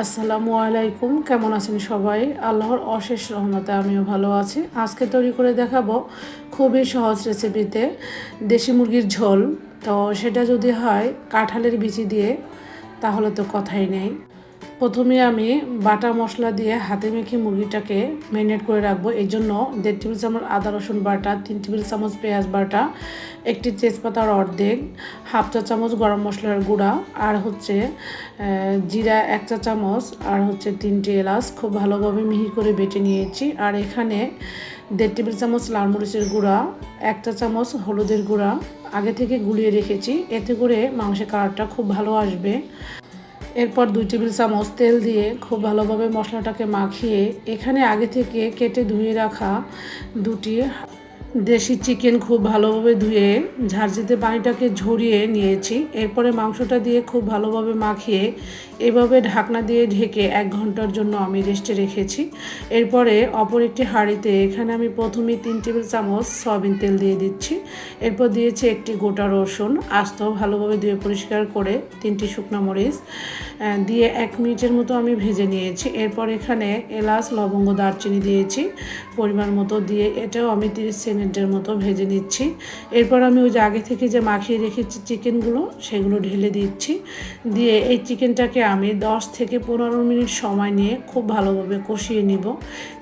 আসসালামু আলাইকুম, কেমন আছেন সবাই? আল্লাহর অশেষ রহমতে আমিও ভালো আছি। আজকে তৈরি করে দেখাবো খুবই সহজ রেসিপিতে দেশি মুরগির ঝোল। তো সেটা যদি হয় কাঁঠালের বিচি দিয়ে, তাহলে তো কথাই নেই। প্রথমে আমি বাটা মশলা দিয়ে হাতে মেখে মুরগিটাকে ম্যারিনেট করে রাখব। এই জন্য দেড় টেবিল চামচ আদা রসুন বাটা, তিন টেবিল চামচ পেঁয়াজ বাটা একটি তেজপাতার অর্ধেক, হাফ চা চামচ গরম মশলার গুঁড়া, আর হচ্ছে জিরা এক চা চামচ, আর হচ্ছে তিনটে এলাচ। খুব ভালোভাবে মিহি করে বেটে নিয়েছি। আর এখানে দেড় টেবিল চামচ লাল মরিচের গুঁড়া, এক চা চামচ হলুদের গুঁড়া আগে থেকে গুলিয়ে রেখেছি। এতে করে মাংসের কালারটা খুব ভালো আসবে। এরপর দুই টেবিল চামচ তেল দিয়ে খুব ভালোভাবে মশলাটাকে মাখিয়ে এখানে আগে থেকে কেটে ধুয়ে রাখা দুটি দেশি চিকেন খুব ভালোভাবে ধুয়ে ঝারঝিতে পানিটাকে ঝরিয়ে নিয়েছি। এরপরে মাংসটা দিয়ে খুব ভালোভাবে মাখিয়ে, এভাবে ঢাকনা দিয়ে ঢেকে এক ঘণ্টার জন্য আমি রেস্টে রেখেছি। এরপরে অপর একটি হাঁড়িতে এখানে আমি প্রথমে তিন টেবিল চামচ সয়াবিন তেল দিয়ে দিচ্ছি। এরপর দিয়েছি একটি গোটা রসুন আস্ত ভালোভাবে ধুয়ে পরিষ্কার করে তিনটি শুকনো মরিচ দিয়ে এক মিনিটের মতো আমি ভেজে নিয়েছি। এরপর এখানে এলাচ, লবঙ্গ, দারচিনি দিয়েছি। পরিমাণ মতো দিয়ে এটাও আমি তিরিশ সেকেন্ডের মতো ভেজে নিচ্ছি। এরপর আমি ওই যে আগে থেকে যে মাখিয়ে রেখেছি চিকেনগুলো, সেগুলো ঢেলে দিচ্ছি। দিয়ে এই চিকেনটাকে আমি 10 থেকে পনেরো মিনিট সময় নিয়ে খুব ভালোভাবে কষিয়ে নিব।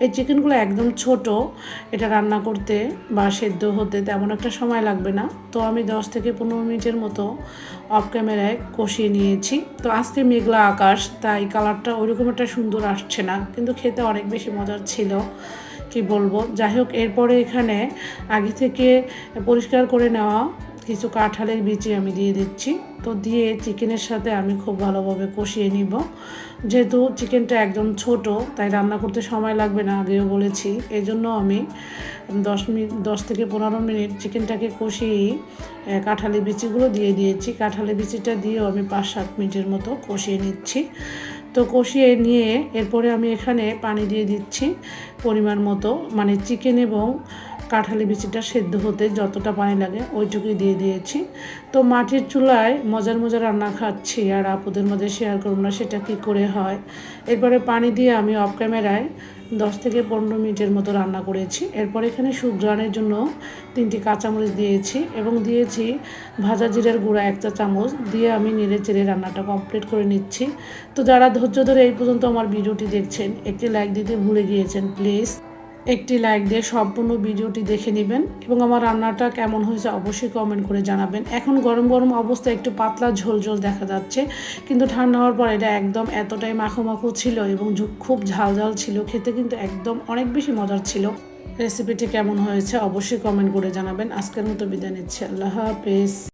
এই চিকেনগুলো একদম ছোট, এটা রান্না করতে বা সেদ্ধ হতে তেমন একটা সময় লাগবে না। তো আমি 10 থেকে পনেরো মিনিটের মতো অফ ক্যামেরায় কষিয়ে নিয়েছি। তো আজকে মেঘলা আকাশ, তাই কালারটা ওইরকম একটা সুন্দর আসছে না, কিন্তু খেতে অনেক বেশি মজার ছিল। কি বলব? যাই হোক এরপরে এখানে আগে থেকে পরিষ্কার করে নেওয়া কিছু কাঁঠালের বিচি আমি দিয়ে দিচ্ছি। তো দিয়ে চিকেনের সাথে আমি খুব ভালোভাবে কষিয়ে নিব। যেহেতু চিকেনটা একদম ছোট, তাই রান্না করতে সময় লাগবে না, আগেও বলেছি। এই জন্য আমি দশ মিনিট দশ থেকে পনেরো মিনিট চিকেনটাকে কষিয়েই কাঁঠালি বিচিগুলো দিয়ে দিয়েছি। কাঁঠালি বিচিটা দিয়েও আমি পাঁচ সাত মিনিটের মতো কষিয়ে নিচ্ছি। তো কষিয়ে নিয়ে এরপরে আমি এখানে পানি দিয়ে দিচ্ছি পরিমাণ মতো মানে চিকেন এবং কাঁঠালি বিচিটা সেদ্ধ হতে যতটা পানি লাগে ওইটুকুই দিয়ে দিয়েছি। তো মাটির চুলায় মজার মজার রান্না খাচ্ছি আর আপুদের মধ্যে শেয়ার করব না সেটা কী করে হয়। এরপরে পানি দিয়ে আমি অফ ক্যামেরায় দশ থেকে পনেরো মিনিটের মতো রান্না করেছি। এরপর এখানে সুগ্রানের জন্য তিনটি কাঁচামরিচ দিয়েছি এবং দিয়েছি ভাজা জিরার গুঁড়া একটা চামচ দিয়ে আমি নেড়ে চেড়ে রান্নাটা কমপ্লিট করে নিচ্ছি। তো যারা ধৈর্য ধরে এই পর্যন্ত আমার ভিডিওটি দেখছেন, একটি লাইক দিতে ভুলে গিয়েছেন প্লিজ একটি লাইক দিয়ে সম্পূর্ণ ভিডিওটি দেখে নেবেন এবং আমার রান্নাটা কেমন হয়েছে অবশ্যই কমেন্ট করে জানাবেন। এখন গরম গরম অবস্থায় একটু পাতলা ঝোল ঝোল দেখা যাচ্ছে, কিন্তু ঠান্ডা হওয়ার পর এটা একদম এতটাই মাখো মাখো ছিল এবং খুব ঝাল ঝাল ছিল, খেতে কিন্তু একদম অনেক বেশি মজার ছিল। রেসিপিটি কেমন হয়েছে অবশ্যই কমেন্ট করে জানাবেন। আজকের মতো বিদায় নিচ্ছি। আল্লাহ হাফেজ।